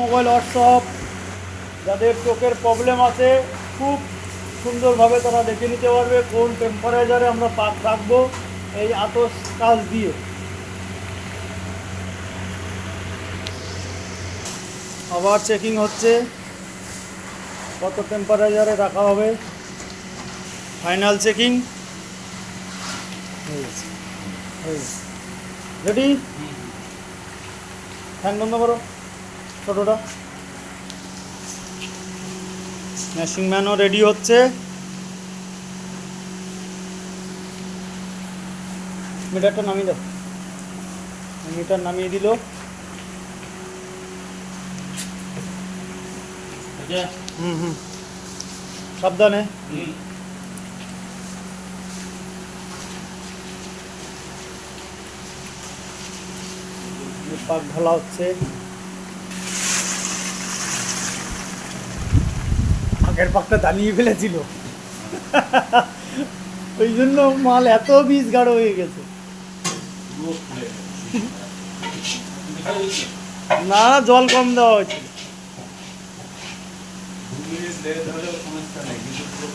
Mobile WhatsApp যাদের চোখের problem আছে খুব সুন্দরভাবে তারা দেখে নিতে পারবে কোন টেম্পারেচারে আমরা পাক রাখব এই আতস কাজ দিয়ে। আবার চেকিং হচ্ছে কত টেম্পারেচারে রাখা হবে। ফাইনাল চেকিং রেডি ফ্যান বন্ধ করো। ছোটোটা ম্যাশিং ম্যানও রেডি হচ্ছে। মিটারটা নামিয়ে দাও। মিটার নামিয়ে দিল। হুম হুম। সাবধানে। পাক ঢালা হচ্ছে। আগের পাকটা দাঁড়িয়ে ফেলেছিল। ওই জন্য মাল এত বীজ গাঢ় হয়ে গেছে। না জল কম দেওয়া হয়েছিল সমস্যা নেই কিন্তু